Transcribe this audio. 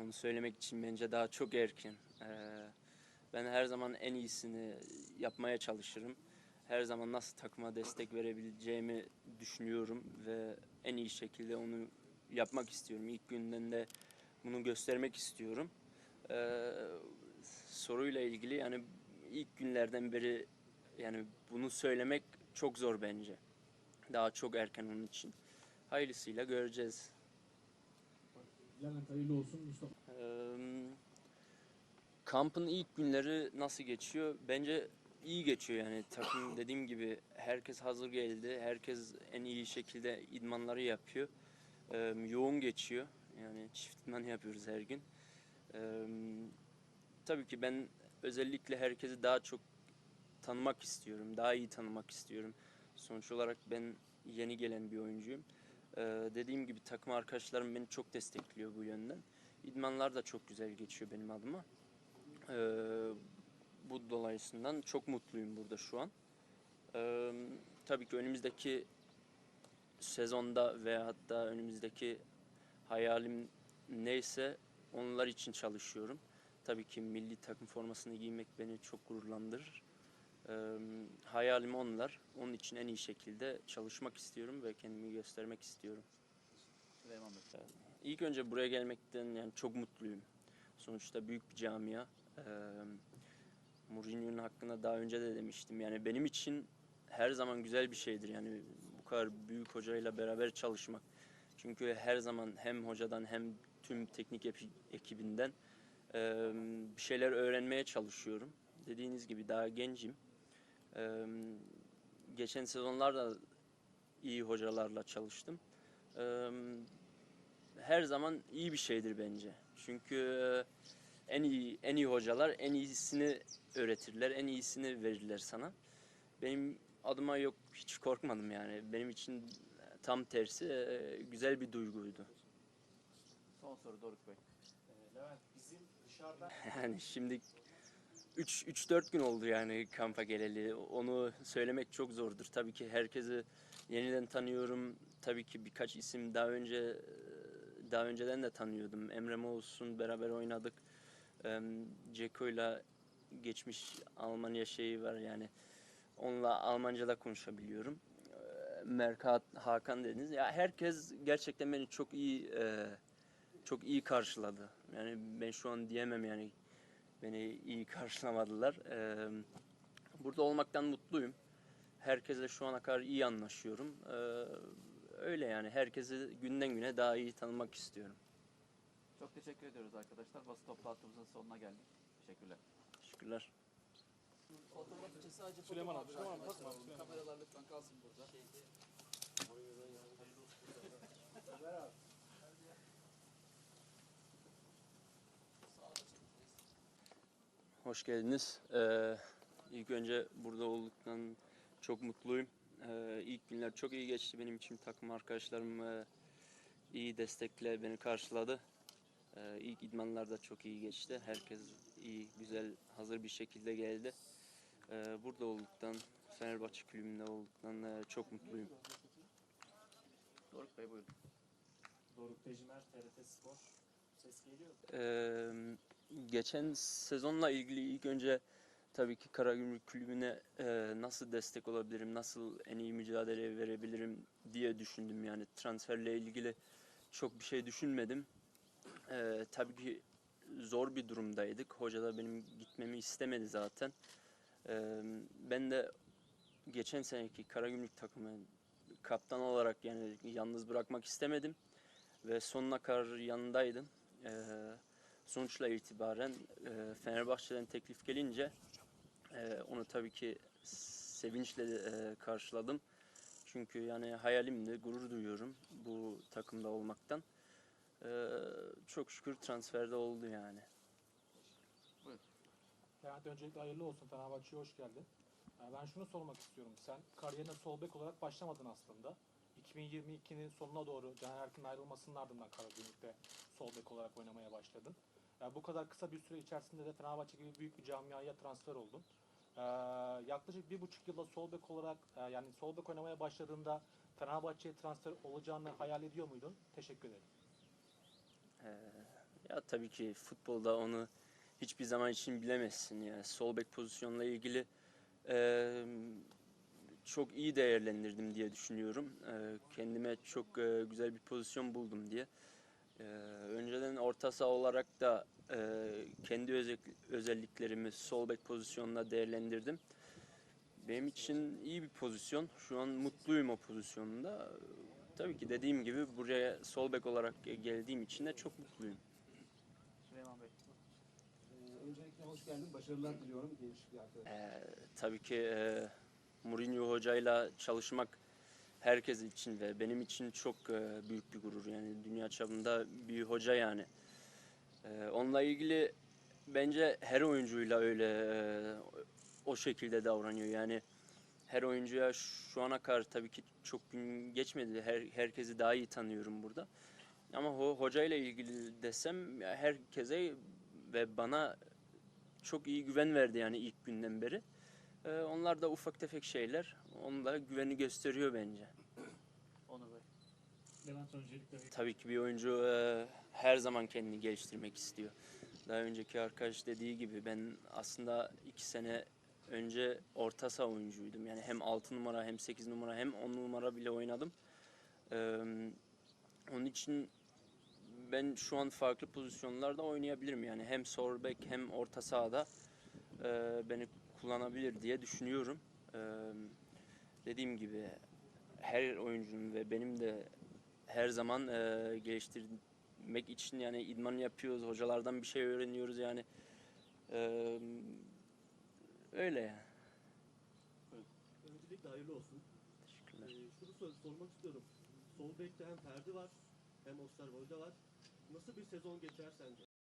Onu söylemek için bence daha çok erken. Ee, ben her zaman en iyisini yapmaya çalışırım. Her zaman nasıl takıma destek verebileceğimi düşünüyorum ve en iyi şekilde onu yapmak istiyorum. İlk günden de bunu göstermek istiyorum. Ee, soruyla ilgili yani ilk günlerden beri yani bunu söylemek çok zor bence. Daha çok erken onun için. Hayırlısıyla göreceğiz. Levent hayırlı olsun Mustafa. Kampın ilk günleri nasıl geçiyor? Bence iyi geçiyor yani takım dediğim gibi herkes hazır geldi. Herkes en iyi şekilde idmanları yapıyor. Yoğun geçiyor. Yani çift idman yapıyoruz her gün. Tabii ki ben özellikle herkesi daha çok tanımak istiyorum. Daha iyi tanımak istiyorum. Sonuç olarak ben yeni gelen bir oyuncuyum. Ee, dediğim gibi takım arkadaşlarım beni çok destekliyor bu yönden. İdmanlar da çok güzel geçiyor benim adıma. Ee, bu dolayısından çok mutluyum burada şu an. Ee, tabii ki önümüzdeki sezonda veya hatta önümüzdeki hayalim neyse onlar için çalışıyorum. Tabii ki milli takım formasını giymek beni çok gururlandırır. Ee, hayalim onlar. Onun için en iyi şekilde çalışmak istiyorum ve kendimi göstermek istiyorum. Süleyman Bey. İlk önce buraya gelmekten yani çok mutluyum. Sonuçta büyük bir camia. Ee, Mourinho'nun hakkında daha önce de demiştim. Yani benim için her zaman güzel bir şeydir. Yani bu kadar büyük hocayla beraber çalışmak. Çünkü her zaman hem hocadan hem tüm teknik ekibinden e, bir şeyler öğrenmeye çalışıyorum. Dediğiniz gibi daha gencim. E, geçen sezonlarda iyi hocalarla çalıştım. E, her zaman iyi bir şeydir bence. Çünkü en iyi en iyi hocalar en iyisini öğretirler, en iyisini verirler sana. Benim adıma yok hiç korkmadım yani. Benim için tam tersi güzel bir duyguydu. Son soru Doruk Bey. Ee, Levent bizim dışarıda Yani şimdi 3 3 4 gün oldu yani kampa geleli. Onu söylemek çok zordur. Tabii ki herkesi yeniden tanıyorum. Tabii ki birkaç isim daha önce daha önceden de tanıyordum. Emre olsun beraber oynadık. Ceko'yla geçmiş Almanya şeyi var yani. Onunla Almanca'da konuşabiliyorum. Eee, Merkat Hakan dediniz. Ya herkes gerçekten beni çok iyi eee, çok iyi karşıladı. Yani ben şu an diyemem yani beni iyi karşılamadılar. Ee, burada olmaktan mutluyum. Herkesle şu ana kadar iyi anlaşıyorum. Ee, öyle yani herkesi günden güne daha iyi tanımak istiyorum. Çok teşekkür ediyoruz arkadaşlar. Basın toplantımızın sonuna geldik. Teşekkürler. Teşekkürler. Fotoğraf için sadece Süleyman abi, arkadaşlar. bakma. Kameralar lütfen kalsın burada. Sağ Hoş geldiniz. Ee, ilk önce burada olduktan çok mutluyum. Ee, ilk günler çok iyi geçti benim için. Takım arkadaşlarım e, iyi destekle beni karşıladı. Ee, ilk idmanlar da çok iyi geçti. Herkes iyi, güzel, hazır bir şekilde geldi. Ee, burada olduktan, Fenerbahçe kulübünde olduktan e, çok mutluyum. Doruk Bey buyurun. Doruk Tecimer, TRT Spor. Ses geliyor. Ee, geçen sezonla ilgili ilk önce tabii ki Karagümrük Kulübü'ne e, nasıl destek olabilirim, nasıl en iyi mücadele verebilirim diye düşündüm. Yani transferle ilgili çok bir şey düşünmedim. Ee, tabii ki zor bir durumdaydık. Hoca da benim gitmemi istemedi zaten. Ee, ben de geçen seneki Karagümrük takımı kaptan olarak yani yalnız bırakmak istemedim ve sonuna kadar yanındaydım. Ee, sonuçla itibaren e, Fenerbahçe'den teklif gelince e, onu tabii ki sevinçle e, karşıladım. Çünkü yani hayalimdi, gurur duyuyorum bu takımda olmaktan. Ee, çok şükür transferde oldu yani. Levent öncelikle hayırlı olsun. Fenerbahçe'ye hoş geldin. Ee, Ben şunu sormak istiyorum. Sen kariyerine sol bek olarak başlamadın aslında. 2022'nin sonuna doğru Caner Erkin'in ayrılmasının ardından Karagümrük'te sol bek olarak oynamaya başladın. Ee, Bu kadar kısa bir süre içerisinde de Fenerbahçe gibi büyük bir camiaya transfer oldun. Ee, yaklaşık bir buçuk yılda sol bek olarak e, yani sol bek oynamaya başladığında Fenerbahçe'ye transfer olacağını hayal ediyor muydun? Teşekkür ederim. Ee, ya tabii ki futbolda onu hiçbir zaman için bilemezsin. Yani sol bek pozisyonla ilgili e, çok iyi değerlendirdim diye düşünüyorum. E, kendime çok e, güzel bir pozisyon buldum diye. E, önceden orta saha olarak da e, kendi özel- özelliklerimi sol bek pozisyonla değerlendirdim. Benim için iyi bir pozisyon. Şu an mutluyum o pozisyonda. Tabii ki dediğim gibi buraya sol bek olarak geldiğim için de çok mutluyum. Süleyman Bey. Ee, öncelikle hoş geldin. Başarılar diliyorum genç bir arkadaş. Ee, tabii ki e, Mourinho hocayla çalışmak herkes için ve benim için çok e, büyük bir gurur. Yani dünya çapında bir hoca yani. Ee, onunla ilgili bence her oyuncuyla öyle e, o şekilde davranıyor. Yani her oyuncuya şu ana kadar tabii ki çok gün geçmedi. Her, herkesi daha iyi tanıyorum burada. Ama ho, hocayla ilgili desem herkese ve bana çok iyi güven verdi yani ilk günden beri. Ee, onlar da ufak tefek şeyler. Onun da güveni gösteriyor bence. Onur Bey. Levent öncelikle Tabii ki bir oyuncu e, her zaman kendini geliştirmek istiyor. Daha önceki arkadaş dediği gibi ben aslında iki sene önce orta saha oyuncuydum. Yani hem 6 numara hem 8 numara hem 10 numara bile oynadım. Ee, onun için ben şu an farklı pozisyonlarda oynayabilirim. Yani hem sol bek hem orta sahada e, beni kullanabilir diye düşünüyorum. Ee, dediğim gibi her oyuncunun ve benim de her zaman e, geliştirmek için yani idman yapıyoruz, hocalardan bir şey öğreniyoruz yani. Ee, öyle yani. öncelikle hayırlı olsun. Teşekkürler. Ee, şunu sor- sormak istiyorum. Sol bekte hem Ferdi var hem Osterwolde var. Nasıl bir sezon geçer sence?